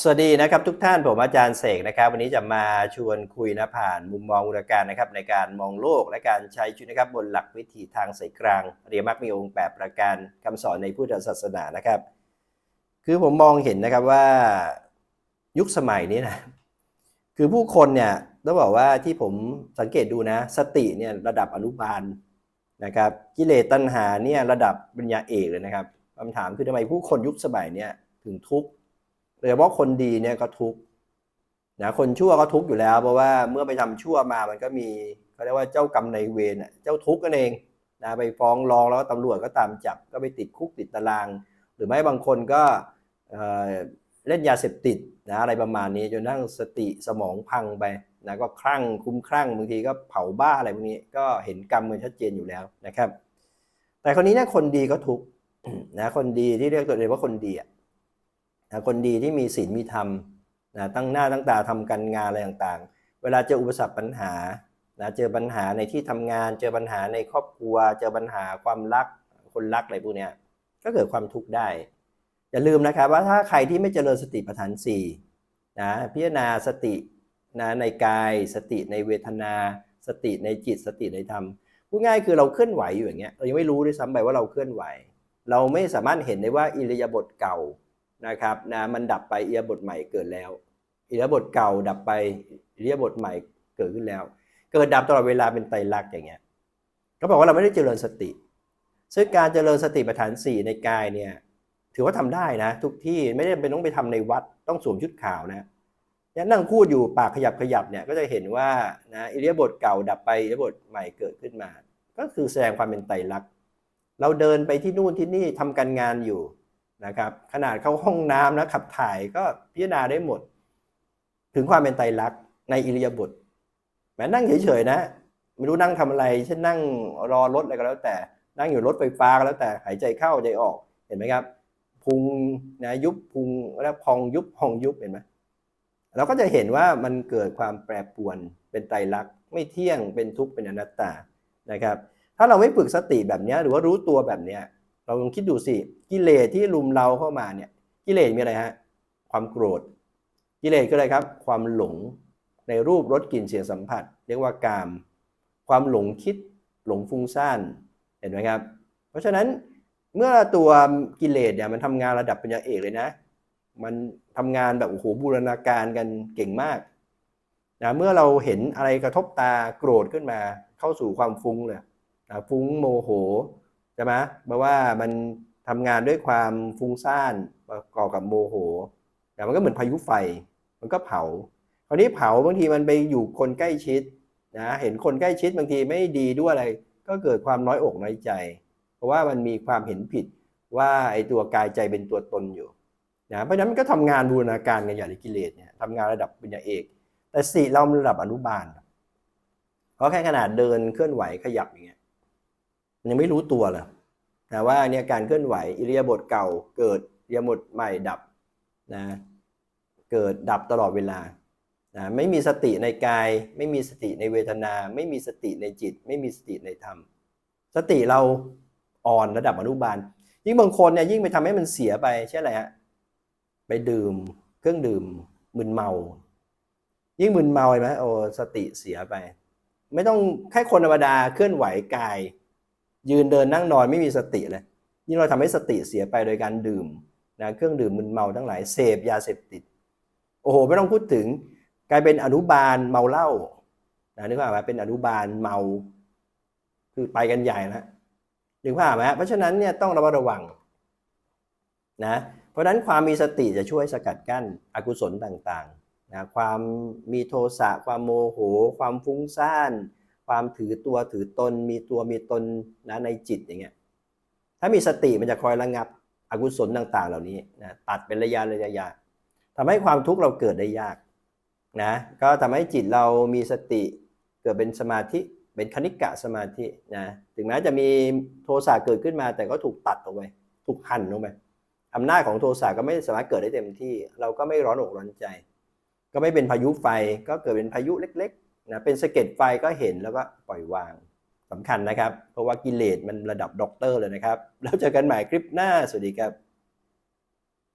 สวัสดีนะครับทุกท่านผมอาจารย์เสกนะครับ วันนี้จะมาชวนคุยนะผ่านมุมมองอุดการนะครับ ในการมองโลกและการใช้ชีวิตนะครับบนหลักวิถีทางสายกลางเรียมักมีองค์แปดประการคำสอนในพุทธศาสนานะครับ คือผมมองเห็นนะครับว่ายุคสมัยนี้นะคือผู้คนเนี่ยต้องบอกว่าที่ผมสังเกตดูนะ สติเนี่ยระดับอนุบาลนะครับ กิเลสตัณหาเนี่ยระดับปริญญาเอกเลยนะครับคำถามคือทำไมผู้คนยุคสมัยเนี่ยถึงทุกข์ โดยเฉพาะคนดีเนี่ยก็ทุกข์นะคนชั่วก็ทุกข์อยู่แล้ว เพราะว่าเมื่อไปทำชั่วมามันก็มีเขาเรียกว่าเจ้ากรรมในเวรเจ้าทุกข์กันเองนะไปฟ้องร้องแล้วก็ตำรวจก็ตามจับก็ไปติดคุกติดตาราง หรือไม่บางคนก็เเล่นยาเสพติดนะอะไรประมาณนี้จนทั้งสติสมองพังไปนะก็คลั่งคุ้มคลั่งบางทีก็เผาบ้าอะไรพวกนี้ก็เห็นกรรมมันชัดเจนอยู่แล้วนะครับ แต่คนนี้เนี่ยคนดีก็ทุกข์นะคนดีที่เรียกตัวเองว่าคนดีอะ นะคนดีที่มีศีลมีธรรมนะตั้งหน้าตั้งตาทำการงานอะไรต่างๆ เวลาเจออุปสรรคปัญหานะเจอปัญหาในที่ทำงาน เจอปัญหาในครอบครัว เจอปัญหาความรักคนรักอะไรพวกเนี้ยก็เกิดความทุกข์ได้ อย่าลืมนะครับว่าถ้าใครที่ไม่เจริญสติปัฏฐานสี่นะพิจารณาสตินะในกายสติในเวทนา สติในจิตสติในธรรมพูดง่ายคือเราเคลื่อนไหวอยู่อย่างเงี้ยเรายังไม่รู้ด้วยซ้ำไปว่าเราเคลื่อนไหว เราไม่สามารถเห็นได้ว่าอิริยาบถเก่า นะครับนะมันดับไปเอิริยบถใหม่เกิดแล้วอิริยบถเก่าดับไปอิริยบถใหม่เกิดขึ้นแล้ว เกิดดับตลอดเวลาเป็นไตรลักษณ์อย่างเงี้ยก็บอกว่าเราไม่ได้เจริญสติ ซึ่งการเจริญสติปัฏฐานสี่ในกายเนี่ยถือว่าทำได้นะ ทุกที่ไม่ได้เป็นต้องไปทำในวัดต้องสวมชุดขาวนะเนี่ยนั่งพูดอยู่ปากขยับขยับเนี่ยก็จะเห็นว่านะอิริยาบถเก่าดับไปอิริยาบถใหม่เกิดขึ้นมา ก็คือแสดงความเป็นไตรลักษณ์เราเดินไปที่นู่นที่นี่ทำการงานอยู่ นะครับ ขนาดเข้าห้องน้ำนะขับถ่ายก็พิจารณาได้หมด ถึงความเป็นไตรลักษณ์ในอิริยาบถแม้นั่งเฉยๆนะ ไม่รู้นั่งทำอะไร เช่นนั่งรอรถอะไรก็แล้ว แต่นั่งอยู่รถไฟฟ้าก็แล้วแต่หายใจเข้าใจออกเห็นไหมครับพุงนะยุบพุงแล้วพองยุบพองยุบเห็นไหมเราก็จะเห็นว่ามันเกิดความแปรปรวนเป็นไตรลักษณ์ไม่เที่ยงเป็นทุกข์เป็นอนัตตานะครับ ถ้าเราไม่ฝึกสติแบบนี้หรือว่ารู้ตัวแบบนี้ เราลองคิดดูสิกิเลสที่ลุมเราเข้ามาเนี่ยกิเลสมีอะไรฮะความโกรธ กิเลสก็อะไรครับ ความหลงในรูปรสกลิ่นเสียงสัมผัส เรียกว่ากาม ความหลงคิดหลงฟุ้งซ่านเห็นไหมครับ เพราะฉะนั้นเมื่อตัวกิเลสเนี่ยมันทำงานระดับปัญญาเอกเลยนะ มันทำงานแบบโอ้โหบูรณาการกันเก่งมากนะเมื่อเราเห็นอะไรกระทบตาโกรธขึ้นมาเข้าสู่ความฟุ้งเลยนะฟุ้งโมโห ช่ไหมเพราะว่ามันทำงานด้วยความฟุ้งซ่านประกอบกับโมโหแต่มันก็เหมือนพายุไฟ มันก็เผา คราวนี้เผาบางทีมันไปอยู่คนใกล้ชิดนะเห็นคนใกล้ชิดบางทีไม่ดีด้วยอะไร ก็เกิดความน้อยอกน้อยใจ เพราะว่ามันมีความเห็นผิดว่าไอ้ตัวกายใจเป็นตัวตนอยู่นะเพราะฉะนั้นมันก็ทำงานบูรณาการกันอย่างกิเลสเนี่ยทำงานระดับปัญญาเอก แต่สี่เราระดับอนุบาลเพราะแค่ขนาดเดินเคลื่อนไหวขยับอย่างเงี้ย มันยังไม่รู้ตัวเลยนะว่าเนี่ยการเคลื่อนไหวอิริยาบถเก่า เกิดอิริยาบถใหม่ดับนะเกิดดับตลอดเวลานะไม่มีสติในกาย ไม่มีสติในเวทนา ไม่มีสติในจิต ไม่มีสติในธรรม สติเราอ่อนระดับอนุบาล ยิ่งบางคนเนี่ยยิ่งไปทำให้มันเสียไปใช่ไหมฮะไปดื่มเครื่องดื่มมึนเมา ยิ่งมึนเมาเห็นไหมโอ้สติเสียไป ไม่ต้องแค่คนธรรมดาเคลื่อนไหวกาย ยืนเดินนั่งนอนไม่มีสติเลยยิ่เราทำให้สติเสียไปโดยการดื่มนะเครื่องดื่มมึนเมาทั้งหลายเสพยาเสพติด โอ้โหไม่ต้องพูดถึงกลายเป็นอนุบาลเมาเหล้านะนึกภาพไหมเป็นอนุบาลเมา คือไปกันใหญ่แล้วนึกภาพไหมเพราะฉะนั้นเนี่ยต้องระมัดระวังนะเพราะฉะนั้นความมีสติจะช่วยสกัดกั้นอกุศลต่างๆนะความมีโทสะความโมโห ความฟุ้งซ่าน ความถือตัวถือตนมีตัวมีตนนะในจิตอย่างเงี้ยถ้ามีสติมันจะคอยระงับอกุศลต่าง ๆ เหล่านี้นะตัดเป็นระยะระยะยะทำให้ความทุกข์เราเกิดได้ยากนะก็ทำให้จิตเรามีสติเกิดเป็นสมาธิเป็นคณิกะสมาธินะถึงแม้จะมีโทสะเกิดขึ้นมาแต่ก็ถูกตัดออกไปถูกหั่นลงไปอำนาจของโทสะก็ไม่สามารถเกิดได้เต็มที่ เราก็ไม่ร้อนอกร้อนใจ ก็ไม่เป็นพายุไฟก็เกิดเป็นพายุเล็ก นะเป็นสะเก็ดไฟก็เห็นแล้วก็ปล่อยวางสำคัญนะครับ เพราะว่ากิเลสมันระดับด็อกเตอร์เลยนะครับ แล้วเจอกันใหม่คลิปหน้า สวัสดีครับ